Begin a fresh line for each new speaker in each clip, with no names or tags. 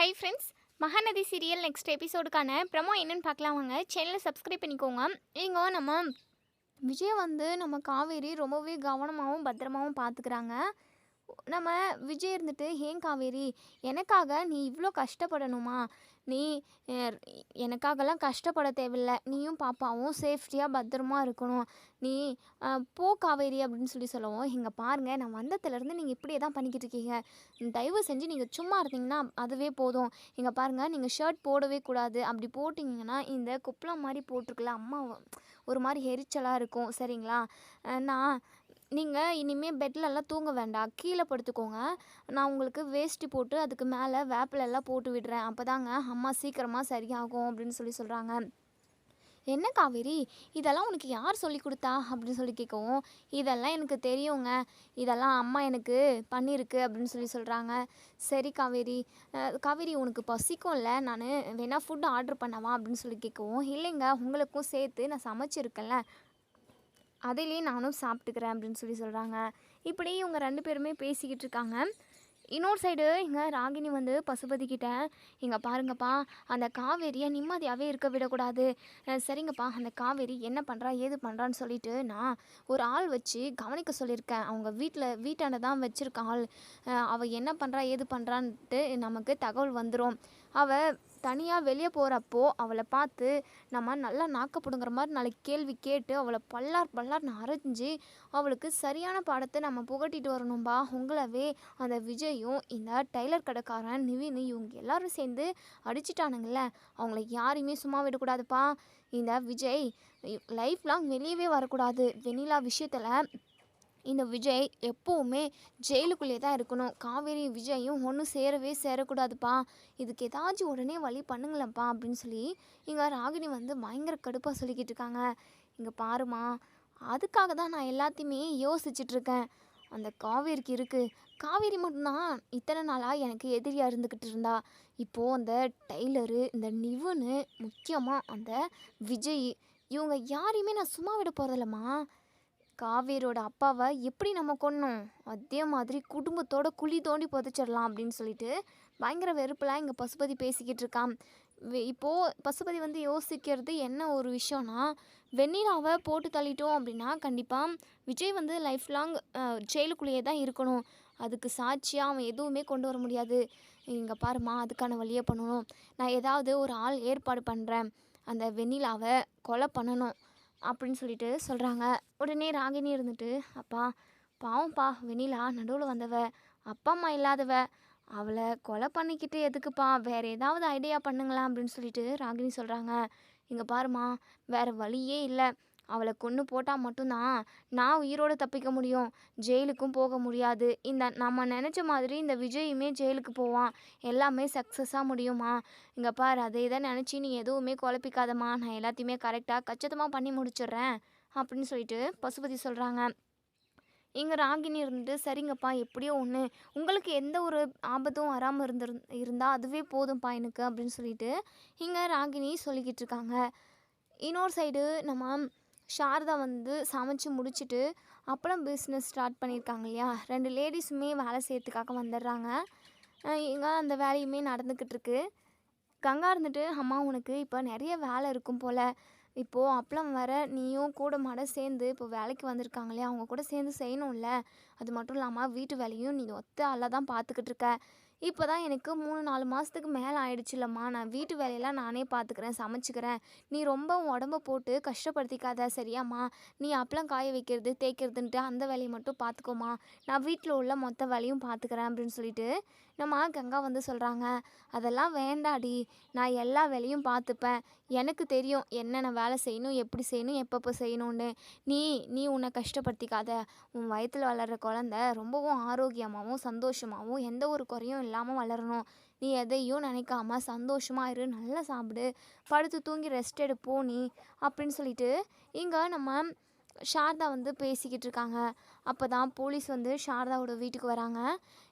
Hi friends Mahanadi serial next எபிசோடுக்கான promo என்னென்னு பார்க்கலாம் வாங்க. சேனலை சப்ஸ்கிரைப் பண்ணிக்கோங்க. நீங்கள் நம்ம விஜய் வந்து நம்ம காவேரி ரொம்பவே கவனமாகவும் பத்திரமாவும் பார்த்துக்கிறாங்க. நம்ம விஜய் இருந்துட்டு ஏன் காவேரி எனக்காக நீ இவ்வளோ கஷ்டப்படணுமா? நீ எனக்காகலாம் கஷ்டப்பட தேவையில்ல. நீயும் பாப்பாவும் சேஃப்டியாக பத்திரமா இருக்கணும். நீ போ காவேரி அப்படின்னு சொல்லி சொல்லவும் இங்கே பாருங்கள் நான் வந்ததுலேருந்து நீங்கள் இப்படியே தான் பண்ணிக்கிட்டு இருக்கீங்க. தயவு செஞ்சு நீங்கள் சும்மா இருந்தீங்கன்னா அதுவே போதும். இங்கே பாருங்கள் நீங்கள் ஷர்ட் போடவே கூடாது. அப்படி போட்டிங்கன்னா இந்த குப்பளம் மாதிரி போட்டிருக்கல அம்மா ஒரு மாதிரி எரிச்சலாக இருக்கும். சரிங்களா? நான் நீங்கள் இனிமேல் பெட்லலாம் தூங்க வேண்டாம். கீழே படுத்துக்கோங்க. நான் உங்களுக்கு வேஷ்டி போட்டு அதுக்கு மேலே வேப்பிலெல்லாம் போட்டு விடுறேன். அப்போ தாங்க அம்மா சீக்கிரமாக சரியாகும் அப்படின்னு சொல்லி சொல்கிறாங்க என்ன காவேரி? இதெல்லாம் உனக்கு யார் சொல்லி கொடுத்தா? அப்படின்னு சொல்லி கேட்கவும் இதெல்லாம் எனக்கு தெரியுங்க. இதெல்லாம் அம்மா எனக்கு பண்ணியிருக்கு அப்படின்னு சொல்லி சொல்கிறாங்க சரி காவேரி. காவேரி உனக்கு பசிக்கும்ல. நான் வேணால் ஃபுட் ஆர்டர் பண்ணவா அப்படின்னு சொல்லி கேட்கவும் இல்லைங்க. உங்களுக்கும் சேர்த்து நான் சமைச்சிருக்கேன்ல. அதிலேயே நானும் சாப்பிட்டுக்கிறேன் அப்படின்னு சொல்லி சொல்கிறாங்க இப்படி இவங்க ரெண்டு பேருமே பேசிக்கிட்டு இருக்காங்க. இன்னொரு சைடு இங்கே ராகினி வந்து பசுபதிக்கிட்ட இங்கே பாருங்கப்பா அந்த காவேரியை நிம்மதியாகவே இருக்க விடக்கூடாது. சரிங்கப்பா அந்த காவேரி என்ன பண்ணுறா ஏது பண்ணுறான்னு சொல்லிட்டு நான் ஒரு ஆள் வச்சு கவனிக்க சொல்லியிருக்கேன். அவங்க வீட்டில் வீட்டாண்ட தான் வச்சுருக்க ஆள். அவள் என்ன பண்ணுறா ஏது பண்ணுறான்ட்டு நமக்கு தகவல் வந்துடும் அவள் தனியாக வெளியே போகிறப்போ அவளை பார்த்து நம்ம நல்லா நாக்கப்படுங்கிற மாதிரி நாளைக்கு கேள்வி கேட்டு அவளை பல்லார் பல்லார்னு அரைஞ்சு அவளுக்கு சரியான பாடத்தை நம்ம புகட்டிட்டு வரணும்பா. உங்களவே அந்த விஜயும் இந்த டைலர் கடைக்காரன் நிவின் இவங்க எல்லாரும் சேர்ந்து அடிச்சிட்டானுங்கள அவங்கள யாரையுமே சும்மா விடக்கூடாதுப்பா. இந்த விஜய் லைஃப் லாங் வெளியவே வரக்கூடாது. வெண்ணிலா விஷயத்தில் இந்த விஜய் எப்போவுமே ஜெயிலுக்குள்ளே தான் இருக்கணும். காவேரி விஜயும் ஒன்றும் சேரவே சேரக்கூடாதுப்பா. இதுக்கு ஏதாச்சும் உடனே வழி பண்ணுங்களேன்ப்பா அப்படின்னு சொல்லி இங்கே ராகினி வந்து பயங்கர கடுப்பாக சொல்லிக்கிட்டு இருக்காங்க. இங்கே பாருமா அதுக்காக தான் நான் எல்லாத்தையுமே யோசிச்சிட்ருக்கேன் அந்த காவேரிக்கு இருக்குது காவேரி மட்டும்தான் இத்தனை நாளாக எனக்கு எதிரியாக இருந்துக்கிட்டு இருந்தா. இப்போது அந்த டெய்லரு இந்த நிவுன்னு முக்கியமாக அந்த விஜய் இவங்க யாரையுமே நான் சும்மா விட போகிறதில்லம்மா காவேரியோட அப்பாவை எப்படி நம்ம கொன்னோம்? அதே மாதிரி குடும்பத்தோட குழி தோண்டி புதைச்சிடலாம் அப்படின்னு சொல்லிட்டு பயங்கர வெறுப்பெல்லாம் இங்கே பசுபதி பேசிக்கிட்டு இருக்கான் இப்போது இப்போ பசுபதி வந்து யோசிக்கிறது என்ன ஒரு விஷயம்னா வெண்ணிலாவை போட்டு தள்ளிட்டோம் அப்படின்னா கண்டிப்பாக விஜய் வந்து லைஃப் லாங் ஜெயிலுக்குள்ளேயே தான் இருக்கணும். அதுக்கு சாட்சியாக அவன் எதுவுமே கொண்டு வர முடியாது. இங்கே பாருமா அதுக்கான வழியை பண்ணணும். நான் ஏதாவது ஒரு ஆள் ஏற்பாடு பண்ணுறேன் அந்த வெண்ணிலாவை கொலை பண்ணணும். அப்படின்னு சொல்லிட்டு சொல்கிறாங்க உடனே ராகினி இருந்துட்டு அப்பா பாவம்ப்பா வெண்ணிலா நடுவில் வந்தவ அப்பா அம்மா இல்லாதவ அவளை கொலை பண்ணிக்கிட்டு எதுக்குப்பா? வேறு ஏதாவது ஐடியா பண்ணுங்களா? அப்படின்னு சொல்லிட்டு ராகினி சொல்கிறாங்க இங்கே பாருமா வேறு வழியே இல்லை. அவளை கொன்று போட்டால் மட்டும்தான் நான் உயிரோடு தப்பிக்க முடியும். ஜெயிலுக்கும் போக முடியாது. இந்த நம்ம நினச்ச மாதிரி இந்த விஜயுமே ஜெயிலுக்கு போவான். எல்லாமே சக்ஸஸாக முடியுமா? இங்கே பார் அதை இதை நினச்சி நீ எதுவுமே குழப்பிக்காதம்மா. நான் எல்லாத்தையுமே கரெக்டாக கச்சிதமாக பண்ணி முடிச்சிடுறேன் அப்படின்னு சொல்லிட்டு பசுபதி சொல்கிறாங்க இங்கே ராகினி இருந்துட்டு சரிங்கப்பா எப்படியோ ஒன்று உங்களுக்கு எந்த ஒரு ஆபத்தும் வராமல் இருந்திரு இருந்தால் அதுவே போதும்ப்பா எனக்கு அப்படின்னு சொல்லிட்டு இங்கே ராகினி சொல்லிக்கிட்டு இருக்காங்க. இன்னொரு சைடு நம்ம சாரதா வந்து சமைச்சு முடிச்சுட்டு அப்புறம் பிஸ்னஸ் ஸ்டார்ட் பண்ணியிருக்காங்க இல்லையா? ரெண்டு லேடிஸுமே வேலை செய்யறதுக்காக வந்துடுறாங்க. இங்கே அந்த வேலையுமே நடந்துக்கிட்டு கங்கா இருந்துட்டு அம்மா உனக்கு இப்போ நிறைய வேலை இருக்கும் போல். இப்போது அப்பளம் வர நீயும் கூட மாட சேர்ந்து இப்போ வேலைக்கு வந்திருக்காங்களே அவங்க கூட சேர்ந்து செய்யணும்ல. அது மட்டும் இல்லாமல் வீட்டு வேலையும் நீ ஒத்த ஆளாக தான் பார்த்துக்கிட்டு இருக்க. இப்போ தான் எனக்கு மூணு நாலு மாதத்துக்கு மேலே ஆயிடுச்சுல்லம்மா நான் வீட்டு வேலையெல்லாம் நானே பார்த்துக்கிறேன் சமைச்சிக்கிறேன். நீ ரொம்ப உடம்ப போட்டு கஷ்டப்படுத்திக்காத சரியாம்மா? நீ அப்பளம் காய வைக்கிறது தேய்க்கிறதுன்ட்டு அந்த வேலையை மட்டும் பார்த்துக்கோமா நான் வீட்டில் உள்ள மொத்த வேலையும் பார்த்துக்கிறேன் அப்படின்னு சொல்லிட்டு நம்ம கங்கா வந்து சொல்கிறாங்க அதெல்லாம் வேண்டாடி நான் எல்லா வேலையும் பார்த்துப்பேன். எனக்கு தெரியும் என்னென்ன வேலை செய்யணும் எப்படி செய்யணும் எப்பப்போ செய்யணும்னு. நீ நீ உன்னை கஷ்டப்படுத்திக்காத. உன் வயத்தில் வளர்கிற குழந்த ரொம்பவும் ஆரோக்கியமாகவும் சந்தோஷமாகவும் எந்த ஒரு குறையும் இல்லாமல் வளரணும். நீ எதையும் நினைக்காம சந்தோஷமாக இரு நல்லா சாப்பிடு. படுத்து தூங்கி ரெஸ்ட் எடுப்போ நீ. அப்படின்னு சொல்லிட்டு இங்கே நம்ம சாரதா வந்து பேசிக்கிட்டு இருக்காங்க அப்போ தான் போலீஸ் வந்து சாரதாவோட வீட்டுக்கு வராங்க.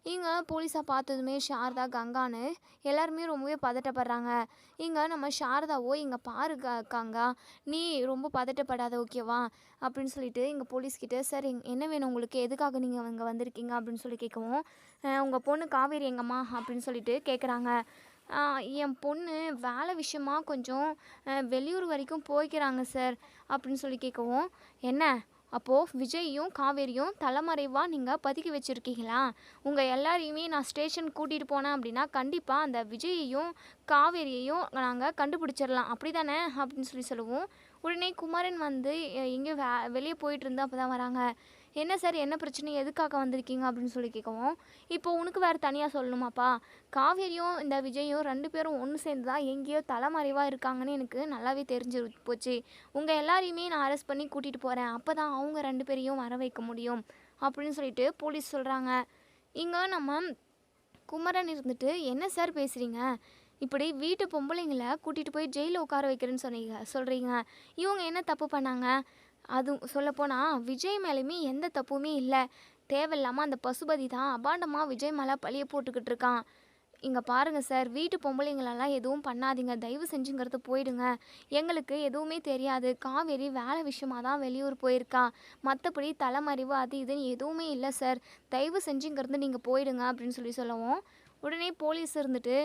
இங்கே போலீஸை பார்த்ததுமே சாரதா கங்கான்னு எல்லாருமே ரொம்பவே பதட்டப்படுறாங்க. இங்கே நம்ம சாரதாவோ இங்கே பாரு க- கங்கா நீ ரொம்ப பதட்டப்படாத ஓகேவா? அப்படின்னு சொல்லிட்டு இங்கே போலீஸ்கிட்ட சார் எங் என்ன வேணும் உங்களுக்கு? எதுக்காக நீங்கள் இங்கே வந்திருக்கீங்க? அப்படின்னு சொல்லி கேட்கவும் உங்கள் பொண்ணு காவேரி எங்கம்மா? அப்படின்னு சொல்லிட்டு கேட்குறாங்க என் பொண்ணு வேலை விஷயமா கொஞ்சம் வெளியூர் வரைக்கும் போய்க்கிறாங்க சார் அப்படின்னு சொல்லி கேட்கவும் என்ன? அப்போது விஜய்யும் காவேரியும் தலைமறைவாக நீங்கள் பதுக்கி வச்சுருக்கீங்களா? உங்கள் எல்லாரையுமே நான் ஸ்டேஷன் கூட்டிகிட்டு போனேன் அப்படின்னா கண்டிப்பாக அந்த விஜயையும் காவேரியையும் நாங்கள் கண்டுபிடிச்சிடலாம். அப்படி தானே அப்படின்னு சொல்லி சொல்லுவோம் உடனே குமரன் வந்து எங்கேயோ வே வெளியே போயிட்டு இருந்து அப்போ தான் வராங்க. என்ன சார்? என்ன பிரச்சனை? எதுக்காக வந்திருக்கீங்க? அப்படின்னு சொல்லி கேட்கவும் இப்போ உனக்கு வேறு தனியாக சொல்லணுமாப்பா? காவேரியும் இந்த விஜயும் ரெண்டு பேரும் ஒன்று சேர்ந்து தான் எங்கேயோ தலைமறைவாக இருக்காங்கன்னு எனக்கு நல்லாவே தெரிஞ்சு போச்சு. உங்கள் எல்லாரையுமே நான் அரெஸ்ட் பண்ணி கூட்டிகிட்டு போகிறேன் அப்போ தான் அவங்க ரெண்டு பேரையும் வர வைக்க முடியும். அப்படின்னு சொல்லிட்டு போலீஸ் சொல்கிறாங்க இங்கே நம்ம குமரன் இருந்துட்டு என்ன சார் பேசுகிறீங்க இப்படி வீட்டு பொம்பளைங்களை கூட்டிகிட்டு போய் ஜெயிலில் உட்கார வைக்கிறேன்னு சொன்னீங்க சொல்கிறீங்க இவங்க என்ன தப்பு பண்ணாங்க? அது சொல்லப்போனால் விஜய் மேலேயுமே எந்த தப்புமே இல்லை. தேவையில்லாமல் அந்த பசுபதி தான் அபாண்டமாக விஜய் மேலே பழிய போட்டுக்கிட்டு இருக்கான். இங்கே பாருங்கள் சார் வீட்டு பொம்பளைங்களெல்லாம் எதுவும் பண்ணாதீங்க. தயவு செஞ்சுங்கிறது போயிடுங்க. எங்களுக்கு எதுவுமே தெரியாது. காவேரி வேலை விஷயமாக தான் வெளியூர் போயிருக்கா. மற்றபடி தலைமறைவு அது இதுன்னு எதுவுமே இல்லை சார் தயவு செஞ்சுங்கிறது நீங்கள் போயிடுங்க அப்படின்னு சொல்லி சொல்லவும். உடனே போலீஸ் இருந்துட்டு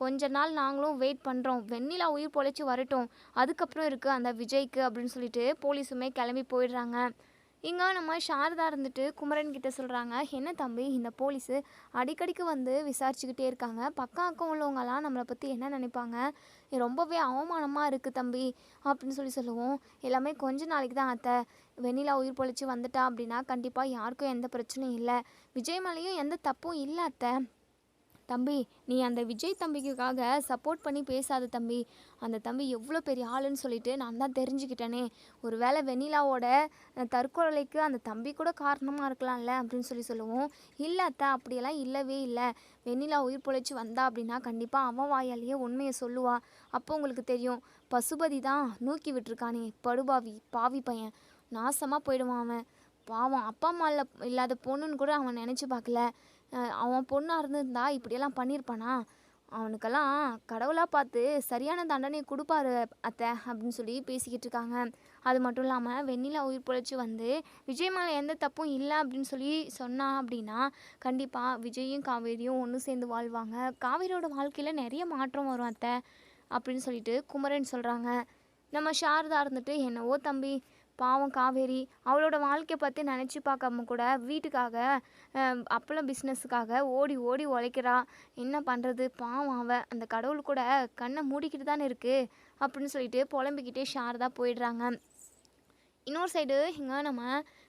கொஞ்ச நாள் நாங்களும் வெயிட் பண்ணுறோம் வெண்ணிலா உயிர் பொழைச்சி வரட்டும். அதுக்கப்புறம் இருக்குது அந்த விஜய்க்கு அப்படின்னு சொல்லிட்டு போலீஸுமே கிளம்பி போயிடுறாங்க. இங்கே நம்ம சாரதா இருந்துட்டு குமரன் கிட்ட சொல்கிறாங்க என்ன தம்பி இந்த போலீஸு அடிக்கடிக்கு வந்து விசாரிச்சுக்கிட்டே இருக்காங்க. பக்கம் அக்கம் உள்ளவங்கலாம் நம்மளை பற்றி என்ன நினைப்பாங்க? ரொம்பவே அவமானமாக இருக்குது தம்பி அப்படின்னு சொல்லி சொல்லுவோம். எல்லாமே கொஞ்ச நாளைக்கு தான் அத்தை. வெண்ணிலா உயிர் பொழைச்சி வந்துட்டா அப்படின்னா கண்டிப்பாக யாருக்கும் எந்த பிரச்சனையும் இல்லை. விஜய் மேலேயும் எந்த தப்பும் இல்லை அத்தை. தம்பி நீ அந்த விஜய் தம்பிக்காக சப்போர்ட் பண்ணி பேசாத தம்பி. அந்த தம்பி எவ்வளோ பெரிய ஆளுன்னு சொல்லிட்டு நான் தான் தெரிஞ்சுக்கிட்டேனே. ஒருவேளை வெண்ணிலாவோட தற்கொலைக்கு அந்த தம்பி கூட காரணமாக இருக்கலாம்ல அப்படின்னு சொல்லி சொல்லுவோம். இல்லை அத்தை அப்படியெல்லாம் இல்லவே இல்லை. வெண்ணிலா உயிர் பொழைச்சி வந்தா அப்படின்னா கண்டிப்பாக அவன் வாயாலேயே உண்மையை சொல்லுவா. அப்போ உங்களுக்கு தெரியும் பசுபதி தான் நூக்கி விட்டுருக்கானே. படுபாவி பாவி பையன். நாசமாக போயிடுவான் அவன். பாவம் அப்பா அம்மா இல்லாத பொண்ணுன்னு கூட அவன் நினச்சி பார்க்கல. அவன் பொண்ணாக இருந்திருந்தா இப்படியெல்லாம் பண்ணியிருப்பானா அவனுக்கெல்லாம் கடவுளாக பார்த்து சரியான தண்டனையை கொடுப்பாரு அத்தை அப்படின்னு சொல்லி பேசிக்கிட்டு இருக்காங்க. அது மட்டும் இல்லாமல் வெண்ணிலா உயிர் பொழைச்சி வந்து விஜய் மேலே எந்த தப்பும் இல்லை அப்படின்னு சொல்லி சொன்னா அப்படின்னா கண்டிப்பாக விஜயும் காவேரியும் ஒன்று சேர்ந்து வாழ்வாங்க. காவேரியோட வாழ்க்கையில் நிறைய மாற்றம் வரும் அத்தை அப்படின்னு சொல்லிட்டு குமரன் சொல்கிறாங்க நம்ம சாரதா இருந்துட்டு என்னவோ தம்பி பாவம் காவேரி அவளோட வாழ்க்கையை பற்றி நினச்சி பார்க்காம கூட வீட்டுக்காக அப்பளம் பிஸ்னஸுக்காக ஓடி ஓடி உழைக்கிறா. என்ன பண்ணுறது பாவம் அவள் அந்த கடவுள் கூட கண்ணை மூடிக்கிட்டு தானே இருக்குது அப்படின்னு சொல்லிட்டு புலம்பிக்கிட்டே ஷாரதா போயிடுறாங்க. இன்னொரு சைடு இங்கே நம்ம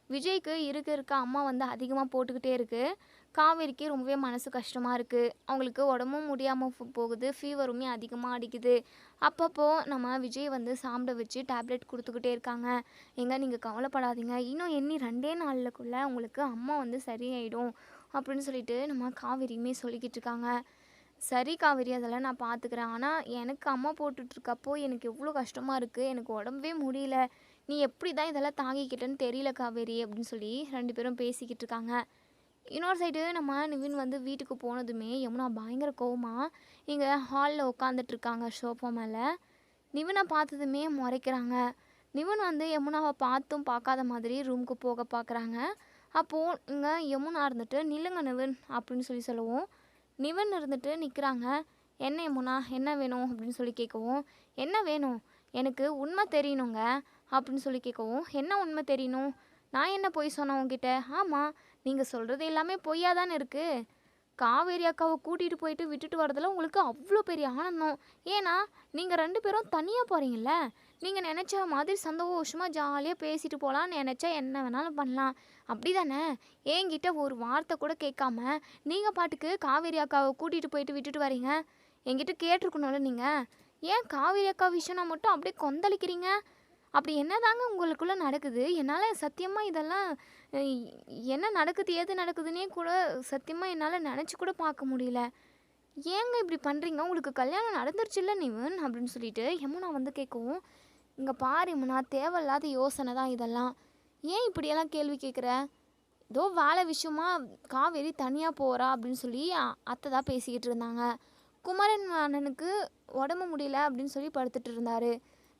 விஜய்க்கு இருக்க இருக்க அம்மா வந்து அதிகமாக போட்டுக்கிட்டே இருக்குது காவேரிக்கே ரொம்பவே மனசு கஷ்டமாக இருக்குது அவங்களுக்கு உடம்பும் முடியாமல் போகுது. ஃபீவருமே அதிகமாக அடிக்குது. அப்பப்போ நம்ம விஜய் வந்து சாப்பிட வச்சு டேப்லெட் கொடுத்துக்கிட்டே இருக்காங்க. எங்க நீங்கள் கவலைப்படாதீங்க. இன்னும் எண்ணி ரெண்டே நாளுக்குள்ளே உங்களுக்கு அம்மா வந்து சரியாயிடும் அப்படின்னு சொல்லிட்டு நம்ம காவேரியுமே சொல்லிக்கிட்டு இருக்காங்க. சரி காவேரி அதெல்லாம் நான் பார்த்துக்கிறேன் ஆனால் எனக்கு அம்மா போட்டுட்ருக்கப்போ எனக்கு எவ்வளோ கஷ்டமாக இருக்குது எனக்கு உடம்பே முடியல. நீ எப்படி தான் இதெல்லாம் தாங்கிக்கிட்டேன்னு தெரியல காவேரி அப்படின்னு சொல்லி ரெண்டு பேரும் பேசிக்கிட்டு இருக்காங்க. இன்னொரு சைடு நம்ம நிவின் வந்து வீட்டுக்கு போனதுமே யமுனா பயங்கர கோவமாக இங்கே ஹாலில் உட்காந்துட்ருக்காங்க ஷோஃபா மேலே. நிவினை பார்த்ததுமே முறைக்கிறாங்க. நிவின் வந்து யமுனாவை பார்த்தும் பார்க்காத மாதிரி ரூமுக்கு போக பார்க்குறாங்க அப்போது இங்கே யமுனா இருந்துட்டு நில்லுங்க நிவின் அப்படின்னு சொல்லி சொல்லுவோம். நிவன் இருந்துட்டு நிற்கிறாங்க என்ன யமுனா என்ன வேணும்? அப்படின்னு சொல்லி கேட்கவும் என்ன வேணும்? எனக்கு உண்மை தெரியணுங்க அப்படின்னு சொல்லி கேட்கவும் என்ன உண்மை தெரியணும்? நான் என்ன பொய் சொன்னேன் உங்ககிட்ட ஆமாம் நீங்கள் சொல்கிறது எல்லாமே பொய்யா தானே இருக்குது காவேரி அக்காவை கூட்டிகிட்டு போயிட்டு விட்டுட்டு வரதில் உங்களுக்கு அவ்வளோ பெரிய ஆனந்தம். ஏன்னா நீங்கள் ரெண்டு பேரும் தனியாக போகிறீங்கள நீங்கள் நினச்ச மாதிரி சந்தோஷமாக ஜாலியாக பேசிட்டு போகலான்னு நினச்சா என்ன வேணாலும் பண்ணலாம். அப்படி தானே என்கிட்ட ஒரு வார்த்தை கூட கேட்காம நீங்கள் பாட்டுக்கு காவேரி அக்காவை கூட்டிகிட்டு போயிட்டு விட்டுட்டு வரீங்க? என்கிட்ட கேட்டிருக்கணும்ல நீங்கள் ஏன் காவேரி அக்கா விஷயம்னா மட்டும் அப்படியே கொந்தளிக்கிறீங்க? அப்படி என்னதாங்க உங்களுக்குள்ளே நடக்குது? என்னால் சத்தியமாக இதெல்லாம் என்ன நடக்குது ஏது நடக்குதுன்னே கூட சத்தியமாக என்னால் நினச்சி கூட பார்க்க முடியல. ஏங்க இப்படி பண்ணுறீங்க உங்களுக்கு கல்யாணம் நடந்துருச்சுல்ல நிவன் அப்படின்னு சொல்லிட்டு யமுனா வந்து கேட்கவும் இங்கே பாரு யமுனா தேவையில்லாத யோசனை தான் இதெல்லாம். ஏன் இப்படியெல்லாம் கேள்வி கேட்குற? ஏதோ வேலை விஷயமா காவேரி தனியாக போகிறா அப்படின்னு சொல்லி அத்தை தான் பேசிக்கிட்டு இருந்தாங்க. குமரன் அண்ணனுக்கு உடம்பு முடியல அப்படின்னு சொல்லி படுத்துட்டு இருந்தாரு.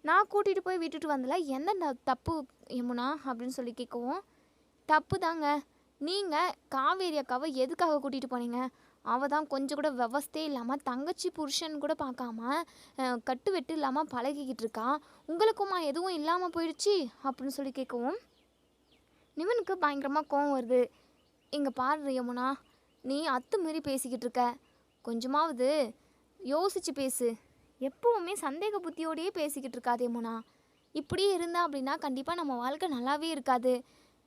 நான் கூட்டிகிட்டு போய் விட்டுட்டு வந்தல என்ன தப்பு யமுனா அப்படின்னு சொல்லி கேட்கவும் தப்பு தாங்க நீங்கள் காவேரி அக்காவை எதுக்காக கூட்டிகிட்டு போனீங்க? அவள் தான் கொஞ்சம் கூட விவஸ்தே இல்லாமல் தங்கச்சி புருஷன் கூட பார்க்காம கட்டு வெட்டு இல்லாமல் பழகிக்கிட்டு இருக்கா? உங்களுக்குமா எதுவும் இல்லாமல் போயிடுச்சு? அப்படின்னு சொல்லி கேட்கவும் நிவனுக்கு பயங்கரமாக கோவம் வருது. இங்கே பாரு யமுனா நீ அத்துமீறி பேசிக்கிட்டு இருக்க. கொஞ்சமாவது யோசித்து பேசு. எப்பவுமே சந்தேக புத்தியோடையே பேசிக்கிட்டு இருக்காது யமுனா இப்படியே இருந்தா அப்படின்னா கண்டிப்பாக நம்ம வாழ்க்கை நல்லாவே இருக்காது.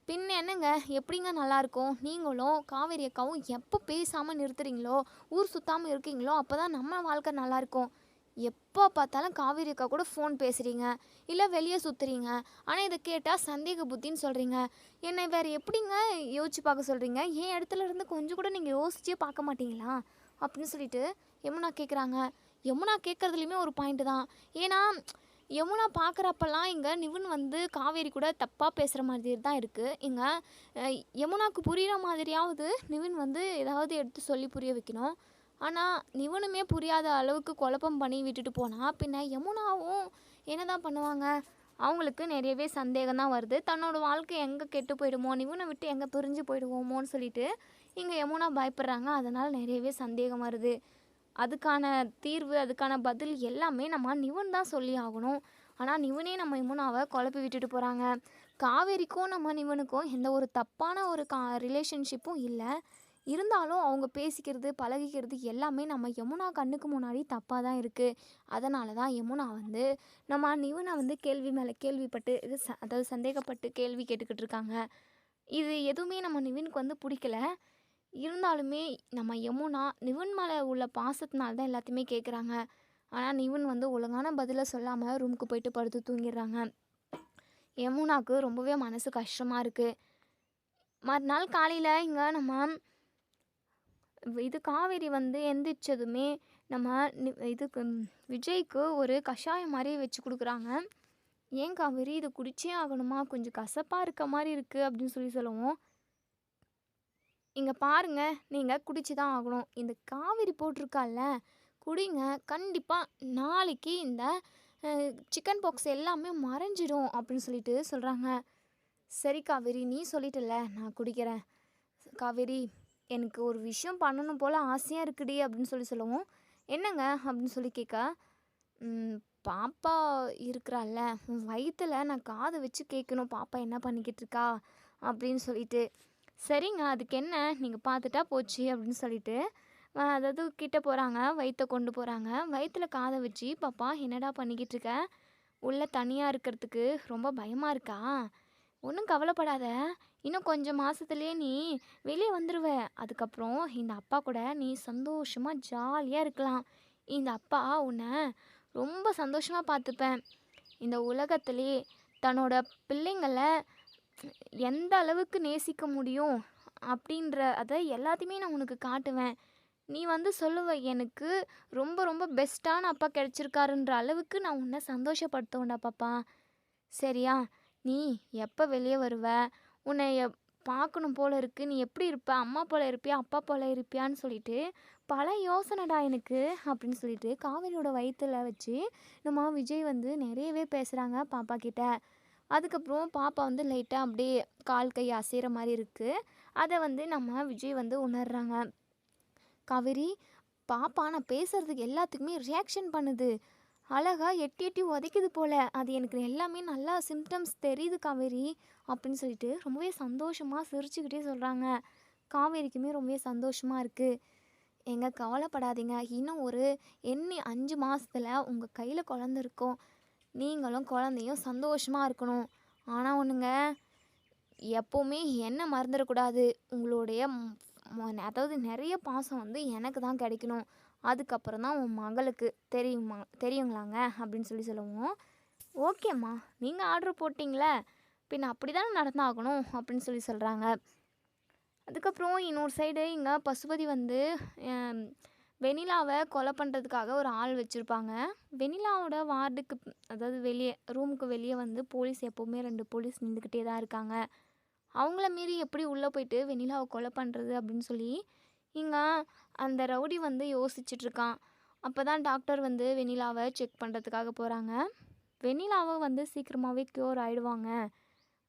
பின்ன என்னங்க? எப்படிங்க நல்லாயிருக்கும் நீங்களும் காவேரி அக்காவும் எப்போ பேசாமல் நிறுத்துறீங்களோ ஊர் சுத்தாமல் இருக்கீங்களோ அப்போ தான் நம்ம வாழ்க்கை நல்லாயிருக்கும் எப்போ பார்த்தாலும் காவேரி அக்கா கூட ஃபோன் பேசுகிறீங்க இல்லை வெளியே சுற்றுறீங்க ஆனால் இதை கேட்டால் சந்தேக புத்தின்னு சொல்கிறீங்க என்னை வேறு எப்படிங்க யோசிச்சு பார்க்க சொல்கிறீங்க என் இடத்துல இருந்து கொஞ்சம் கூட நீங்கள் யோசிச்சே பார்க்க மாட்டீங்களா? அப்படின்னு சொல்லிட்டு யமுனா கேட்குறாங்க யமுனா கேட்குறதுலையுமே ஒரு பாயிண்ட்டு தான். ஏன்னா யமுனா பார்க்குறப்பெல்லாம் இங்கே நிவின் வந்து காவேரி கூட தப்பாக பேசுகிற மாதிரி தான் இருக்குது இங்கே யமுனாவுக்கு யமுனாக்கு புரிகிற மாதிரியாவது நிவின் வந்து ஏதாவது எடுத்து சொல்லி புரிய வைக்கணும். ஆனால் நிவனுமே புரியாத அளவுக்கு குழப்பம் பண்ணி விட்டுட்டு போனால் பின்ன யமுனாவும் என்ன தான் பண்ணுவாங்க? அவங்களுக்கு நிறையவே சந்தேகம் தான் வருது. தன்னோட வாழ்க்கை எங்கே கெட்டு போயிடுமோ? நிவனை விட்டு எங்கே பிரிஞ்சு போயிடுவோமோன்னு சொல்லிட்டு இங்கே யமுனா பயப்படுறாங்க. அதனால் நிறையவே சந்தேகம் வருது. அதுக்கான தீர்வு அதுக்கான பதில் எல்லாமே நம்ம நிவன் தான் சொல்லி ஆகணும். ஆனால் நிவனே நம்ம யமுனாவை குழப்பி விட்டுட்டு போகிறாங்க காவேரிக்கும் நம்ம நிவனுக்கும் எந்த ஒரு தப்பான ஒரு கா ரிலேஷன்ஷிப்பும் இல்லை. இருந்தாலும் அவங்க பேசிக்கிறது பழகிக்கிறது எல்லாமே நம்ம யமுனா கண்ணுக்கு முன்னாடி தப்பாக தான் இருக்குது அதனால தான் யமுனா வந்து நம்ம நிவனை வந்து கேள்வி மேலே கேள்விப்பட்டு இது ச அதாவது சந்தேகப்பட்டு கேள்வி கேட்டுக்கிட்டு இருக்காங்க. இது எதுவுமே நம்ம நிவினுக்கு வந்து பிடிக்கல. இருந்தாலுமே நம்ம யமுனா நிவன் மேலே உள்ள பாசத்தினால தான் எல்லாத்தையுமே கேட்குறாங்க ஆனால் நிவன் வந்து ஒழுங்கான பதிலை சொல்லாமல் ரூமுக்கு போயிட்டு படுத்து தூங்கிடுறாங்க. யமுனாக்கு ரொம்பவே மனசு கஷ்டமாக இருக்குது மறுநாள் காலையில் இங்கே நம்ம இது காவேரி வந்து எந்திரிச்சதுமே நம்ம இதுக்கு விஜய்க்கு ஒரு கஷாயம் மாதிரி வச்சு கொடுக்குறாங்க. ஏன் காவேரி இதை குடிச்சே ஆகணுமா? கொஞ்சம் கசப்பாக இருக்க மாதிரி இருக்குது அப்படின்னு சொல்லி சொல்லுவோம். இங்கே பாருங்க நீங்கள் குடிச்சு தான் ஆகணும். இந்த காவேரி போட்டிருக்கால குடிங்க. கண்டிப்பாக நாளைக்கு இந்த சிக்கன் பாக்ஸ் எல்லாமே மறைஞ்சிடும் அப்படின்னு சொல்லிட்டு சொல்கிறாங்க சரி காவேரி நீ சொல்லிட்டல நான் குடிக்கிறேன். காவேரி எனக்கு ஒரு விஷயம் பண்ணணும் போல் ஆசையாக இருக்குடி அப்படின்னு சொல்லி சொல்லுவோம் என்னங்க அப்படின்னு சொல்லி கேட்க பாப்பா இருக்கிறாள்ல உன் வயித்துல நான் காதை வச்சு கேட்கணும் பாப்பா என்ன பண்ணிக்கிட்டு இருக்கா? அப்படின்னு சொல்லிட்டு சரிங்க அதுக்கு என்ன? நீங்கள் பார்த்துட்டா போச்சு அப்படின்னு சொல்லிட்டு அதாவது கிட்ட போகிறாங்க வயிற்ற கொண்டு போகிறாங்க வயிற்றுல காதை வச்சு பாப்பா என்னடா பண்ணிக்கிட்டு இருக்க? உள்ளே தனியாக இருக்கிறதுக்கு ரொம்ப பயமாக இருக்கா? ஒன்றும் கவலைப்படாத. இன்னும் கொஞ்சம் மாதத்துலேயே நீ வெளியே வந்துடுவ அதுக்கப்புறம் இந்த அப்பா கூட நீ சந்தோஷமாக ஜாலியாக இருக்கலாம். இந்த அப்பா உன்னை ரொம்ப சந்தோஷமாக பார்த்துப்பேன். இந்த உலகத்துலேயே தன்னோட பிள்ளைங்களை எந்த அளவுக்கு நேசிக்க முடியும் அப்படின்ற அதை எல்லாத்தையுமே நான் உனக்கு காட்டுவேன். நீ வந்து சொல்லுவ எனக்கு ரொம்ப ரொம்ப பெஸ்ட்டான அப்பா கிடச்சிருக்காருன்ற அளவுக்கு நான் உன்னை சந்தோஷப்படுத்துவேன்டா பாப்பா. சரியா? நீ எப்போ வெளியே வருவ? உன்னை பார்க்கணும் போல இருக்குது நீ எப்படி இருப்ப? அம்மா போல இருப்பியா? அப்பா போல இருப்பியான்னு சொல்லிட்டு பல யோசனைடா எனக்கு அப்படின்னு சொல்லிட்டு காவேரியோட வயிற்றில் வச்சு நம்ம விஜய் வந்து நிறையவே பேசுகிறாங்க பாப்பா கிட்ட. அதுக்கப்புறம் பாப்பா வந்து லைட்டாக அப்படியே கால் கை அசைகிற மாதிரி இருக்குது அதை வந்து நம்ம விஜய் வந்து உணர்றாங்க. கவரி பாப்பா நான் பேசுகிறதுக்கு எல்லாத்துக்குமே ரியாக்ஷன் பண்ணுது. அழகாக எட்டி எட்டி உதைக்குது போல். அது எனக்கு எல்லாமே நல்லா சிம்டம்ஸ் தெரியுது காவேரி அப்படின்னு சொல்லிட்டு ரொம்பவே சந்தோஷமாக சிரிச்சுக்கிட்டே சொல்கிறாங்க காவேரிக்குமே ரொம்பவே சந்தோஷமாக இருக்குது எங்கள் கவலைப்படாதீங்க. இன்னும் ஒரு எண்ணி அஞ்சு மாதத்தில் உங்கள் கையில் குழந்த இருக்கும். நீங்களும் குழந்தையும் சந்தோஷமாக இருக்கணும். ஆனால் ஒன்றுங்க எப்போவுமே என்ன மறந்துடக்கூடாது. உங்களுடைய அதாவது நிறைய பாசம் வந்து எனக்கு தான் கிடைக்கணும். அதுக்கப்புறம் தான் உன் மகளுக்கு தெரியுமா தெரியுங்களாங்க அப்படின்னு சொல்லி சொல்லுவோம். ஓகேம்மா நீங்கள் ஆர்டர் போட்டிங்களே பின்ன அப்படி தானே நடந்தாகணும் அப்படின்னு சொல்லி சொல்கிறாங்க அதுக்கப்புறம் இன்னொரு சைடு இங்கே பசுபதி வந்து வெண்ணிலாவை கொலை பண்ணுறதுக்காக ஒரு ஆள் வச்சுருப்பாங்க. வெண்ணிலாவோட வார்டுக்கு அதாவது வெளியே ரூமுக்கு வெளியே வந்து போலீஸ் எப்போவுமே ரெண்டு போலீஸ் நின்றுக்கிட்டே தான் இருக்காங்க. அவங்கள மீறி எப்படி உள்ளே போயிட்டு வெண்ணிலாவை கொலை பண்ணுறது அப்படின்னு சொல்லி இங்கே அந்த ரவுடி வந்து யோசிச்சுட்ருக்கான் அப்போ தான் டாக்டர் வந்து வெண்ணிலாவை செக் பண்ணுறதுக்காக போகிறாங்க வெண்ணிலாவை வந்து சீக்கிரமாகவே க்யூர் ஆகிடுவாங்க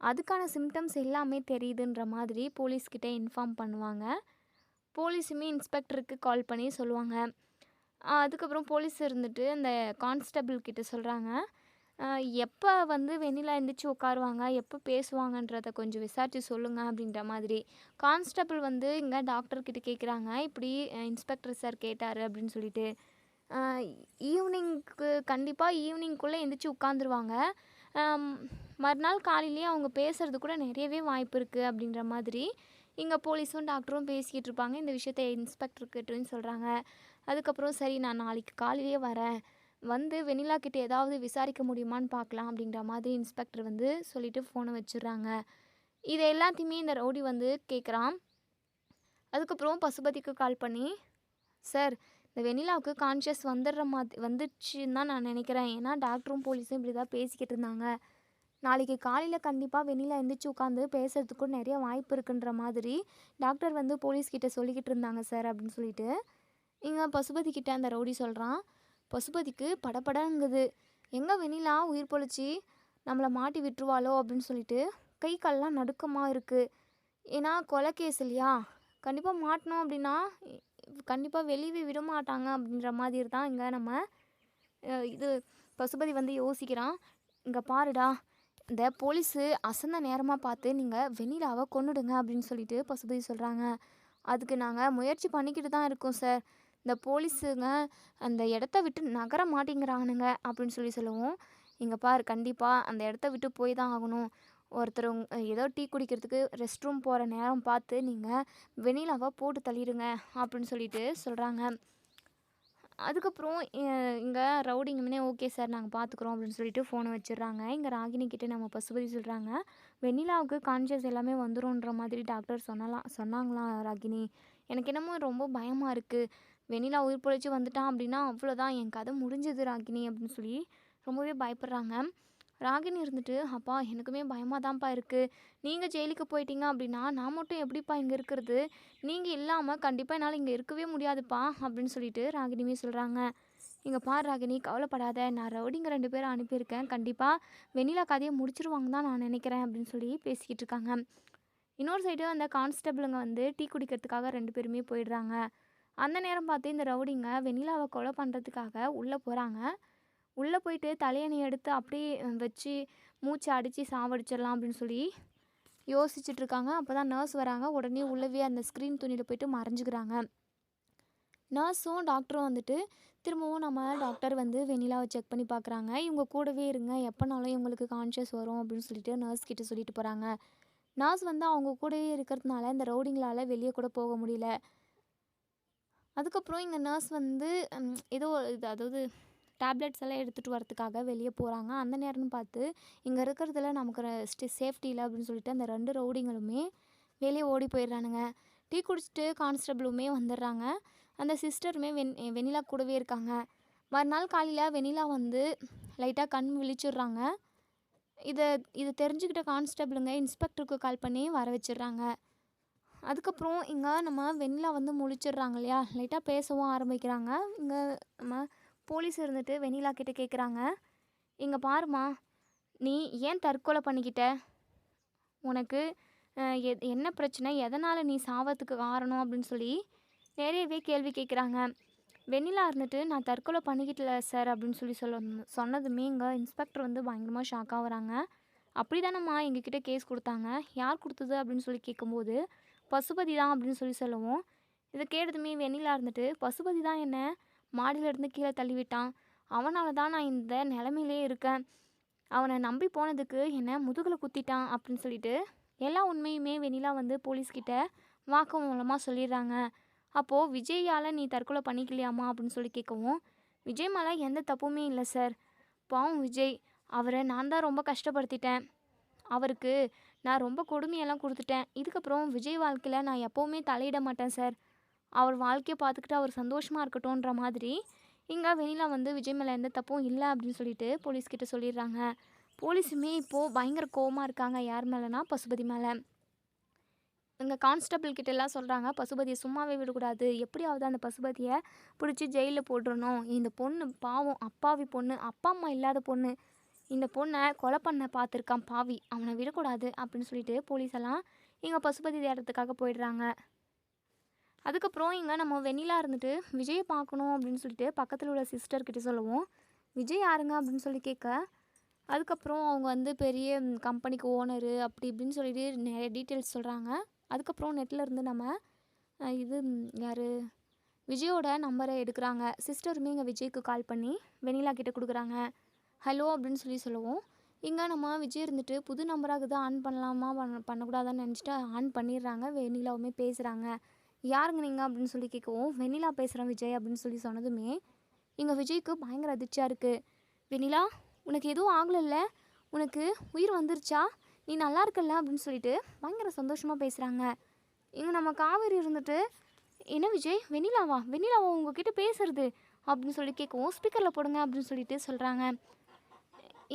அதுக்கான சிம்டம்ஸ் எல்லாமே தெரியுதுன்ற மாதிரி போலீஸ்கிட்ட இன்ஃபார்ம் பண்ணுவாங்க. போலீஸுமே இன்ஸ்பெக்டருக்கு கால் பண்ணி சொல்லுவாங்க. அதுக்கப்புறம் போலீஸ் இருந்துட்டு அந்த கான்ஸ்டபிள் கிட்ட சொல்கிறாங்க எப்போ வந்து வெண்ணிலா எழுந்திரிச்சி உட்காருவாங்க? எப்போ பேசுவாங்கன்றத கொஞ்சம் விசாரித்து சொல்லுங்கள் அப்படின்ற மாதிரி. கான்ஸ்டபிள் வந்து இங்கே டாக்டர்கிட்ட கேட்குறாங்க இப்படி இன்ஸ்பெக்டர் சார் கேட்டார் அப்படின்னு சொல்லிட்டு. ஈவினிங்க்கு கண்டிப்பாக ஈவினிங்குள்ளே எந்திரிச்சு உட்காந்துருவாங்க. மறுநாள் காலையிலேயே அவங்க பேசுகிறது கூட நிறையவே வாய்ப்பு இருக்குது அப்படின்ற மாதிரி. இங்கே போலீஸும் டாக்டரும் பேசிக்கிட்டு இருப்பாங்க. இந்த விஷயத்த இன்ஸ்பெக்டர்கிட்டன்னு சொல்கிறாங்க அதுக்கப்புறம் சரி நான் நாளைக்கு காலையிலேயே வரேன். வந்து வெண்ணிலா கிட்டே ஏதாவது விசாரிக்க முடியுமான்னு பார்க்கலாம் அப்படின்ற மாதிரி இன்ஸ்பெக்டர் வந்து சொல்லிவிட்டு ஃபோனை வச்சிடுறாங்க. இதை எல்லாத்தையுமே இந்த ரவுடி வந்து கேட்குறான் அதுக்கப்புறம் பசுபதிக்கு கால் பண்ணி சார் இந்த வெண்ணிலாவுக்கு கான்ஷியஸ் வந்துடுற மாதிரி வந்துடுச்சுன்னு தான் நான் நினைக்கிறேன். ஏன்னா டாக்டரும் போலீஸும் இப்படி தான் பேசிக்கிட்டு இருந்தாங்க. நாளைக்கு காலையில் கண்டிப்பாக வெளியில் எழுந்திரிச்சு உட்காந்து பேசுறதுக்கும் நிறைய வாய்ப்பு இருக்குன்ற மாதிரி டாக்டர் வந்து போலீஸ்கிட்ட சொல்லிக்கிட்டு இருந்தாங்க சார் அப்படின்னு சொல்லிட்டு. இங்கே பசுபதி கிட்ட அந்த ரவுடி சொல்கிறான் பசுபதிக்கு படப்படங்குது எங்கே வெண்ணிலா உயிர் பொழிச்சி நம்மளை மாட்டி விட்டுருவாளோ? அப்படின்னு சொல்லிட்டு கை கால்லாம் நடுக்கமாக இருக்குது ஏன்னா கொலை கேஸ் இல்லையா? கண்டிப்பாக மாட்டினோம் அப்படின்னா கண்டிப்பாக வெளியவே விட மாட்டாங்க அப்படின்ற மாதிரி தான் இங்கே நம்ம இது பசுபதி வந்து யோசிக்கிறான். இங்கே பாருடா இந்த போலீஸு அசந்த நேரமாக பார்த்து நீங்கள் வெண்ணிலாவை கொண்டுடுங்க அப்படின்னு சொல்லிட்டு பசுபதி சொல்கிறாங்க அதுக்கு நாங்கள் முயற்சி பண்ணிக்கிட்டு தான் இருக்கோம் சார். இந்த போலீஸுங்க அந்த இடத்த விட்டு நகர மாட்டேங்கிறானுங்க அப்படின்னு சொல்லி சொல்லுவோம் இங்கே பார் கண்டிப்பாக அந்த இடத்த விட்டு போய் தான் ஆகணும். ஒருத்தர் ஏதோ டீ குடிக்கிறதுக்கு ரெஸ்ட் ரூம் போகிற நேரம் பார்த்து நீங்கள் வெண்ணிலாவை போட்டு தள்ளிடுங்க அப்படின்னு சொல்லிட்டு சொல்கிறாங்க அதுக்கப்புறம் இங்கே ரவுடிங்கமே ஓகே சார் நாங்கள் பார்த்துக்குறோம் அப்படின்னு சொல்லிட்டு ஃபோனை வச்சிடுறாங்க. இங்கே ராகினி கிட்டே நம்ம பசுபதி சொல்கிறாங்க வெண்ணிலாவுக்கு கான்ஷியஸ் எல்லாமே வந்துடும்ன்ற மாதிரி டாக்டர் சொன்னலாம் சொன்னாங்களாம் ராகினி? எனக்கு என்னமோ ரொம்ப பயமாக இருக்குது வெண்ணிலா உயிர் பொழைச்சி வந்துட்டான் அப்படின்னா அவ்வளோதான் என் கதை முடிஞ்சது ராகினி அப்படின்னு சொல்லி ரொம்பவே பயப்படுறாங்க. ராகினி இருந்துட்டு அப்பா எனக்குமே பயமாக தான்ப்பா இருக்குது நீங்கள் ஜெயிலுக்கு போயிட்டீங்க அப்படின்னா நான் மட்டும் எப்படிப்பா இங்கே இருக்கிறது? நீங்கள் இல்லாமல் கண்டிப்பாக என்னால் இங்கே இருக்கவே முடியாதுப்பா அப்படின்னு சொல்லிட்டு ராகினியுமே சொல்கிறாங்க இங்கே பார் ராகினி கவலைப்படாத. நான் ரவுடிங்க ரெண்டு பேரும் அனுப்பியிருக்கேன். கண்டிப்பாக வெண்ணிலா கதையை முடிச்சிருவாங்க தான் நான் நினைக்கிறேன் அப்படின்னு சொல்லி பேசிக்கிட்டு இருக்காங்க. இன்னொரு சைடு அந்த கான்ஸ்டபிளுங்க வந்து டீ குடிக்கிறதுக்காக ரெண்டு பேருமே போயிடுறாங்க. அந்த நேரம் பார்த்து இந்த ரவுடிங்க வெண்ணிலாவை கொலை பண்ணுறதுக்காக உள்ளே போகிறாங்க உள்ளே போயிட்டு தலையணை எடுத்து அப்படியே வச்சு மூச்சை அடித்து சாவடிச்சிடலாம் அப்படின்னு சொல்லி யோசிச்சுட்ருக்காங்க அப்போ தான் நர்ஸ் வராங்க. உடனே உள்ளவே அந்த ஸ்க்ரீன் துணியில் போயிட்டு மறைஞ்சிக்கிறாங்க. நர்ஸும் டாக்டரும் வந்துட்டு திரும்பவும் நம்ம டாக்டர் வந்து வெண்ணிலாவை செக் பண்ணி பார்க்குறாங்க இவங்க கூடவே இருங்க. எப்போனாலும் இவங்களுக்கு கான்ஷியஸ் வரும் அப்படின்னு சொல்லிட்டு நர்ஸ் கிட்டே சொல்லிட்டு போகிறாங்க நர்ஸ் வந்து அவங்க கூடவே இருக்கிறதுனால இந்த ரவுடிங்களால் வெளியே கூட போக முடியல. அதுக்கப்புறம் இங்கே நர்ஸ் வந்து ஏதோ இது அதாவது டேப்லெட்ஸ் எல்லாம் எடுத்துகிட்டு வரதுக்காக வெளியே போகிறாங்க அந்த நேரம்னு பார்த்து இங்கே இருக்கிறதுல நமக்கு சேஃப்டி இல்லை அப்படின்னு சொல்லிட்டு அந்த ரெண்டு ரவுடிங்களுமே வெளியே ஓடி போயிடுறானுங்க. டீ குடிச்சிட்டு கான்ஸ்டபிளுமே வந்துடுறாங்க. அந்த சிஸ்டருமே வெண் வெண்ணிலா கூடவே இருக்காங்க. மறுநாள் காலையில் வெண்ணிலா வந்து லைட்டாக கண் விழிச்சிடுறாங்க. இதை இதை தெரிஞ்சுக்கிட்ட கான்ஸ்டபிளுங்க இன்ஸ்பெக்டருக்கு கால் பண்ணி வர வச்சிடுறாங்க. அதுக்கப்புறம் இங்கே நம்ம வெண்ணிலா வந்து முழிச்சிடுறாங்க இல்லையா? லைட்டாக பேசவும் ஆரம்பிக்கிறாங்க. இங்கே நம்ம போலீஸ் இருந்துட்டு வெண்ணிலா கிட்டே கேட்குறாங்க இங்கே பாருமா நீ ஏன் தற்கொலை பண்ணிக்கிட்ட? உனக்கு எ என்ன பிரச்சனை? எதனால் நீ சாவத்துக்கு காரணம்? அப்படின்னு சொல்லி நிறையவே கேள்வி கேட்குறாங்க வெண்ணிலா இருந்துட்டு நான் தற்கொலை பண்ணிக்கிட்டல சார் அப்படின்னு சொல்லி சொல்ல சொன்னதுமே இங்கே இன்ஸ்பெக்டர் வந்து பயங்கரமாக ஷாக் ஆகுறாங்க அப்படி தானம்மா எங்ககிட்ட கேஸ் கொடுத்தாங்க. யார் கொடுத்தது? அப்படின்னு சொல்லி கேட்கும்போது பசுபதி தான் அப்படின்னு சொல்லி சொல்லுவோம். இதை கேட்டதுமே வெண்ணிலா இருந்துட்டு பசுபதி தான் என்ன? மாடியிலேருந்து கீழே தள்ளி விட்டான் தான் நான் இந்த நிலமையிலே இருக்கேன். அவனை நம்பி போனதுக்கு என்னை முதுகில் குத்திட்டான் அப்படின்னு சொல்லிட்டு எல்லா உண்மையுமே வெண்ணிலா வந்து போலீஸ்கிட்ட வாக்குமூலமாக சொல்லிடுறாங்க. அப்போது விஜயால் நீ தற்கொலை பண்ணிக்கலையாமா அப்படின்னு சொல்லி கேட்கவும் விஜய் மேலே எந்த தப்புமே இல்லை சார். பாவம் விஜய். அவரை நான் தான் ரொம்ப கஷ்டப்படுத்திட்டேன். அவருக்கு நான் ரொம்ப கொடுமையெல்லாம் கொடுத்துட்டேன். இதுக்கப்புறம் விஜய் வாழ்க்கையில் நான் எப்போவுமே தலையிட மாட்டேன் சார். அவர் வாழ்க்கையை பார்த்துக்கிட்டு அவர் சந்தோஷமாக இருக்கட்டும்ன்ற மாதிரி இங்கே வெண்ணிலா வந்து விஜய் மேலே எந்த தப்பும் இல்லை அப்படின்னு சொல்லிட்டு போலீஸ்கிட்ட சொல்லிடுறாங்க. போலீஸுமே இப்போது பயங்கர கோவமாக இருக்காங்க. யார் மேலேனா பசுபதி மேலே. இங்கே கான்ஸ்டபிள் கிட்ட எல்லாம் சொல்கிறாங்க பசுபதியை சும்மாவே விடக்கூடாது. எப்படியாவது அந்த பசுபதியை பிடிச்சி ஜெயிலில் போட்டுறணும். இந்த பொண்ணு பாவம் அப்பாவி பொண்ணு அப்பா அம்மா இல்லாத பொண்ணு. இந்த பொண்ணை கொலை பண்ண பார்த்துருக்கான் பாவி. அவனை விடக்கூடாது அப்படின்னு சொல்லிட்டு போலீஸ் எல்லாம் இங்கே பசுபதி தேடுறதுக்காக போயிடுறாங்க. அதுக்கப்புறம் இங்கே நம்ம வெண்ணிலா இருந்துட்டு விஜயை பார்க்கணும் அப்படின்னு சொல்லிட்டு பக்கத்தில் உள்ள சிஸ்டர்கிட்ட சொல்லுவோம். விஜய் யாருங்க? அப்படின்னு சொல்லி கேட்க அதுக்கப்புறம் அவங்க வந்து பெரிய கம்பெனிக்கு ஓனரு அப்படி இப்படின்னு சொல்லிட்டு நிறைய டீட்டெயில்ஸ் சொல்கிறாங்க அதுக்கப்புறம் நெட்டில் இருந்து நம்ம இது யார் விஜயோட நம்பரை எடுக்கிறாங்க. சிஸ்டருமே இங்கே விஜய்க்கு கால் பண்ணி வெண்ணிலா கிட்டே கொடுக்குறாங்க. ஹலோ அப்படின்னு சொல்லி சொல்லுவோம். இங்கே நம்ம விஜய் இருந்துட்டு புது நம்பராக தான் ஆன் பண்ணலாமா பண்ண பண்ணக்கூடாதான்னு நினச்சிட்டு ஆன் பண்ணிடுறாங்க. வெண்ணிலாவுமே பேசுகிறாங்க யாருங்க நீங்கள் அப்படின்னு சொல்லி கேட்கவும் வெண்ணிலா பேசுகிறேன் விஜய் அப்படின்னு சொல்லி சொன்னதுமே இங்கே விஜய்க்கு பயங்கர அதிர்ச்சியாக இருக்குது வெண்ணிலா உனக்கு எதுவும் ஆகலைல்ல உனக்கு உயிர் வந்துருச்சா? நீ நல்லா இருக்கல அப்படின்னு சொல்லிட்டு பயங்கர சந்தோஷமாக பேசுகிறாங்க இங்கே நம்ம காவேரி இருந்துட்டு என்ன விஜய்? வெண்ணிலாவா? வெண்ணிலாவா உங்ககிட்ட பேசுறது? அப்படின்னு சொல்லி கேட்கவும் ஸ்பீக்கரில் போடுங்க அப்படின்னு சொல்லிட்டு சொல்கிறாங்க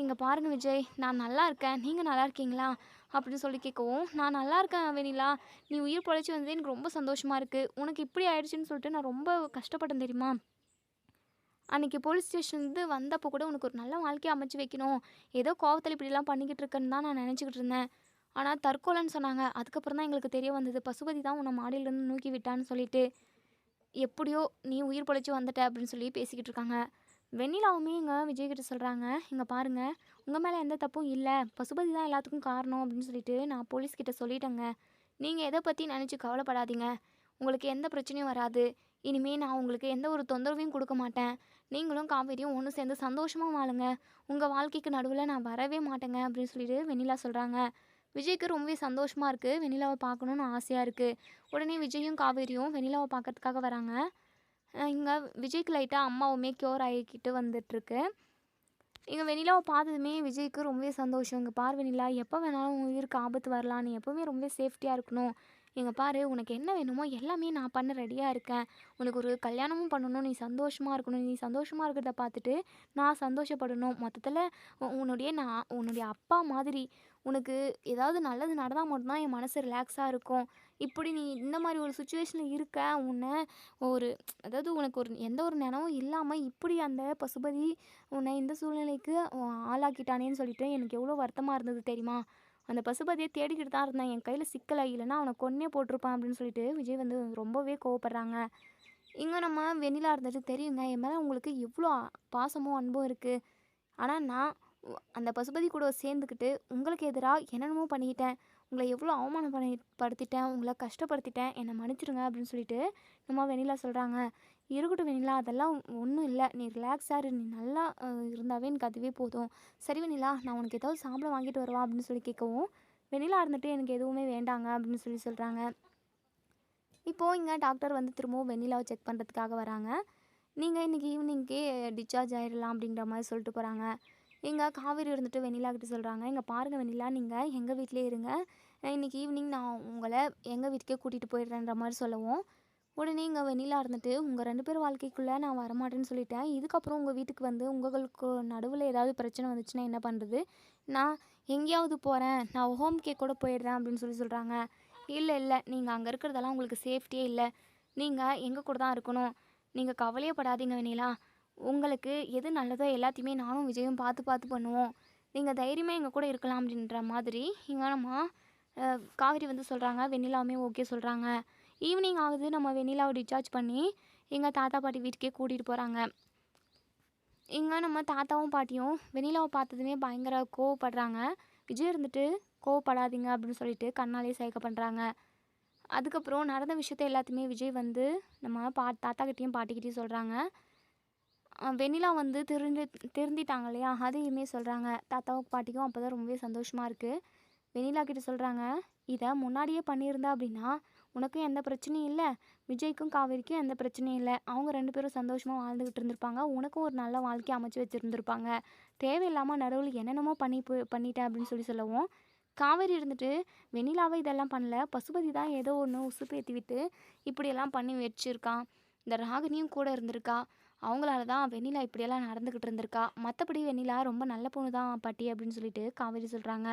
இங்கே பாருங்கள் விஜய் நான் நல்லா இருக்கேன். நீங்கள் நல்லா இருக்கீங்களா? அப்படின்னு சொல்லி கேட்கவும் நான் நல்லா இருக்கேன் வெண்ணிலா நீ உயிர் பொழைச்சி வந்தது எனக்கு ரொம்ப சந்தோஷமாக இருக்குது உனக்கு இப்படி ஆயிடுச்சுன்னு சொல்லிட்டு நான் ரொம்ப கஷ்டப்பட்டேன் தெரியுமா? அன்றைக்கி போலீஸ் ஸ்டேஷன்லேருந்து வந்தப்போ கூட உனக்கு ஒரு நல்ல வாழ்க்கையை அமைச்சு வைக்கணும். ஏதோ கோவத்தில் இப்படிலாம் பண்ணிக்கிட்டு இருக்கேன்னு தான் நான் நினச்சிக்கிட்டு இருந்தேன். ஆனால் தற்கொலைன்னு சொன்னாங்க. அதுக்கப்புறம் தான் எங்களுக்கு தெரிய வந்தது. பசுபதி தான் உன்னை மாடியிலேருந்து நூக்கி விட்டான்னு சொல்லிட்டு எப்படியோ நீ உயிர் பொழைச்சி வந்துட்ட அப்படின்னு சொல்லி பேசிக்கிட்டு இருக்காங்க. வெண்ணிலாவுமே இங்கே விஜய்கிட்ட சொல்கிறாங்க இங்கே பாருங்கள் உங்கள் மேலே எந்த தப்பும் இல்லை. பசுபதி தான் எல்லாத்துக்கும் காரணம் அப்படின்னு சொல்லிட்டு நான் போலீஸ்கிட்ட சொல்லிட்டேங்க. நீங்கள் எதை பற்றி நினச்சி கவலைப்படாதீங்க. உங்களுக்கு எந்த பிரச்சனையும் வராது. இனிமேல் நான் உங்களுக்கு எந்த ஒரு தொந்தரவையும் கொடுக்க மாட்டேன். நீங்களும் காவேரியும் ஒன்று சேர்ந்து சந்தோஷமாக வாழுங்க. உங்கள் வாழ்க்கைக்கு நடுவில் நான் வரவே மாட்டேங்க அப்படின்னு சொல்லிட்டு வெண்ணிலா சொல்கிறாங்க விஜய்க்கு ரொம்பவே சந்தோஷமாக இருக்குது வெண்ணிலாவை பார்க்கணுன்னு ஆசையாக இருக்குது உடனே விஜயும் காவேரியும் வெண்ணிலாவை பார்க்கறதுக்காக வராங்க. இங்கே விஜய்க்கு லைட்டாக அம்மாவுமே க்யூர் ஆகிக்கிட்டு வந்துட்டுருக்கு இங்கே வெண்ணிலாவை பார்த்ததுமே விஜய்க்கு ரொம்பவே சந்தோஷம். இங்கே பார் வெண்ணிலா எப்போ வேணாலும் உங்கள் உயிருக்கு ஆபத்து வரலாம். நீ எப்போவுமே ரொம்பவே சேஃப்டியாக இருக்கணும். எங்கள் பாரு உனக்கு என்ன வேணுமோ எல்லாமே நான் பண்ண ரெடியாக இருக்கேன். உனக்கு ஒரு கல்யாணமும் பண்ணணும். நீ சந்தோஷமாக இருக்கணும். நீ சந்தோஷமாக இருக்கிறத பார்த்துட்டு நான் சந்தோஷப்படணும். மொத்தத்தில் உன்னுடைய நான் உன்னுடைய அப்பா மாதிரி உனக்கு ஏதாவது நல்லது நடந்தால் மட்டும்தான் என் மனசு ரிலாக்ஸாக இருக்கும். இப்படி நீ இந்த மாதிரி ஒரு சுச்சுவேஷனில் இருக்க உன்னை ஒரு அதாவது உனக்கு ஒரு எந்த ஒரு நினவும் இல்லாமல் இப்படி அந்த பசுபதி உன்னை இந்த சூழ்நிலைக்கு ஆளாக்கிட்டானேன்னு சொல்லிட்டு எனக்கு எவ்வளோ வருத்தமாக இருந்தது தெரியுமா? அந்த பசுபதியை தேடிக்கிட்டு தான் இருந்தேன். என் கையில் சிக்கலை இல்லைன்னா அவனை கொன்னே போட்டிருப்பான் அப்படின்னு சொல்லிட்டு விஜய் வந்து ரொம்பவே கோவப்படுறாங்க. இங்கே நம்ம வெண்ணிலா இருந்துட்டு தெரியுங்க என் மேலே உங்களுக்கு எவ்வளோ பாசமும் அன்பும் இருக்குது ஆனால் நான் அந்த பசுபதி கூட சேர்ந்துக்கிட்டு உங்களுக்கு எதிராக என்னென்னமோ பண்ணிக்கிட்டேன் உங்களை எவ்வளோ அவமானம் பண்ணி படுத்திட்டேன் உங்களை கஷ்டப்படுத்திட்டேன். என்னை மன்னிச்சிடுங்க அப்படின்னு சொல்லிட்டு நம்ம வெண்ணிலா சொல்கிறாங்க இருக்கட்டும் வெண்ணிலா அதெல்லாம் ஒன்றும் இல்லை. நீ ரிலாக்ஸாக இரு. நீ நல்லா இருந்தாவே எனக்கு அதுவே போதும். சரி வெண்ணிலா நான் உனக்கு ஏதாவது சாப்பிட வாங்கிட்டு வருவா? அப்படின்னு சொல்லி கேட்கவும் வெண்ணிலா இருந்துட்டு எனக்கு எதுவுமே வேண்டாங்க அப்படின்னு சொல்லி சொல்கிறாங்க இப்போது இங்கே டாக்டர் வந்து திரும்பவும் வெண்ணிலாவை செக் பண்ணுறதுக்காக வராங்க. நீங்கள் இன்றைக்கி ஈவினிங்க்கே டிஸ்சார்ஜ் ஆகிடலாம் அப்படின்ற மாதிரி சொல்லிட்டு போகிறாங்க எங்கள் காவேரி இருந்துட்டு வெண்ணிலா கிட்ட சொல்கிறாங்க இங்கே பாருங்கள் வெண்ணிலா நீங்கள் எங்கள் வீட்டிலே இருங்க. இன்றைக்கி இன்னைக்கு ஈவினிங் நான் உங்களை எங்கள் வீட்டுக்கே கூட்டிகிட்டு போயிடுறேன்ற மாதிரி சொல்லவும். உடனே இங்கே வெண்ணிலா இருந்துட்டு உங்கள் ரெண்டு பேர் வாழ்க்கைக்குள்ளே நான் வரமாட்டேன்னு சொல்லிட்டேன். இதுக்கப்புறம் உங்கள் வீட்டுக்கு வந்து உங்களுக்கு நடுவில் ஏதாவது பிரச்சனை வந்துச்சுன்னா என்ன பண்ணுறது நான் எங்கேயாவது போகிறேன் நான் ஹோம் கேக் கூட போயிடுறேன் அப்படின்னு சொல்லி சொல்கிறாங்க இல்லை இல்லை. நீங்கள் அங்கே இருக்கிறதெல்லாம் உங்களுக்கு சேஃப்டியே இல்லை. நீங்கள் எங்கள் கூட தான் இருக்கணும். நீங்கள் கவலையே படாதீங்க வெண்ணிலா. உங்களுக்கு எது நல்லதோ எல்லாத்தையுமே நானும் விஜயும் பார்த்து பார்த்து பண்ணுவோம். நீங்கள் தைரியமாக எங்கள் கூட இருக்கலாம் அப்படின்ற மாதிரி இங்கே நம்ம காவேரி வந்து சொல்கிறாங்க வெண்ணிலாவுமே ஓகே சொல்கிறாங்க ஈவினிங் ஆகுது நம்ம வெண்ணிலாவை டிஸ்சார்ஜ் பண்ணி எங்கள் தாத்தா பாட்டி வீட்டுக்கே கூட்டிகிட்டு போகிறாங்க இங்கே நம்ம தாத்தாவும் பாட்டியும் வெண்ணிலாவை பார்த்ததுமே பயங்கர கோவப்படுறாங்க. விஜய் இருந்துட்டு கோவப்படாதீங்க அப்படின்னு சொல்லிட்டு கண்ணாலே சேர்க்க பண்ணுறாங்க அதுக்கப்புறம் நடந்த விஷயத்த எல்லாத்தையுமே விஜய் வந்து நம்ம பா தாத்தா கிட்டேயும் பாட்டிக்கிட்டேயும் சொல்கிறாங்க வெண்ணிலா வந்து திருந்து திருந்திட்டாங்க இல்லையா அதையுமே சொல்கிறாங்க தாத்தாவுக்கு பாட்டிக்கும் அப்போ தான் ரொம்பவே சந்தோஷமாக இருக்குது வெண்ணிலா கிட்ட சொல்கிறாங்க இதை முன்னாடியே பண்ணியிருந்தா அப்படின்னா உனக்கும் எந்த பிரச்சனையும் இல்லை. விஜய்க்கும் காவேரிக்கும் எந்த பிரச்சனையும் இல்லை. அவங்க ரெண்டு பேரும் சந்தோஷமாக வாழ்ந்துக்கிட்டு இருந்திருப்பாங்க. உனக்கும் ஒரு நல்ல வாழ்க்கை அமைச்சு வச்சுருந்துருப்பாங்க. தேவையில்லாமல் நடுவில் என்னென்னமோ பண்ணி போ- பண்ணிட்டேன் அப்படின்னு சொல்லி சொல்லவும் காவேரி இருந்துட்டு வெண்ணிலாவை இதெல்லாம் பண்ணல. பசுபதி தான் ஏதோ ஒன்று உசுப்பேற்றி விட்டு இப்படியெல்லாம் பண்ணி வச்சுருக்கான். இந்த ராகினியும் கூட இருந்திருக்கா. அவங்களால தான் வெண்ணிலா இப்படியெல்லாம் நடந்துக்கிட்டு இருந்திருக்கா. மற்றபடி வெண்ணிலா ரொம்ப நல்ல பொண்ணு தான் பாட்டி அப்படின்னு சொல்லிட்டு காவேரி சொல்கிறாங்க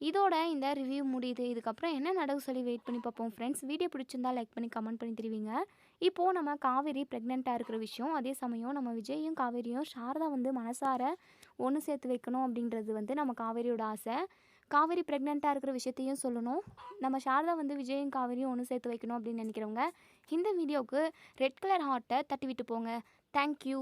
இதோட இந்த ரிவ்யூ முடியுது. இதுக்கப்புறம் என்ன நடக்கும் சொல்லி வெயிட் பண்ணி பார்ப்போம். ஃப்ரெண்ட்ஸ் வீடியோ பிடிச்சிருந்தா லைக் பண்ணி கமெண்ட் பண்ணி தெரிவிங்க. இப்போது நம்ம காவேரி ப்ரெக்னெண்ட்டாக இருக்கிற விஷயம் அதே சமயம் நம்ம விஜயும் காவேரியும் சாரதா வந்து மனசார ஒன்று சேர்த்து வைக்கணும் அப்படின்றது வந்து நம்ம காவேரியோட ஆசை. காவேரி ப்ரெக்னெண்ட்டாக இருக்கிற விஷயத்தையும் சொல்லணும். நம்ம சாரதா வந்து விஜயும் காவேரியும் ஒன்று சேர்த்து வைக்கணும் அப்படின்னு நினைக்கிறவங்க இந்த வீடியோவுக்கு ரெட் கலர் ஹார்ட்டை தட்டி விட்டு போங்க. தேங்க்யூ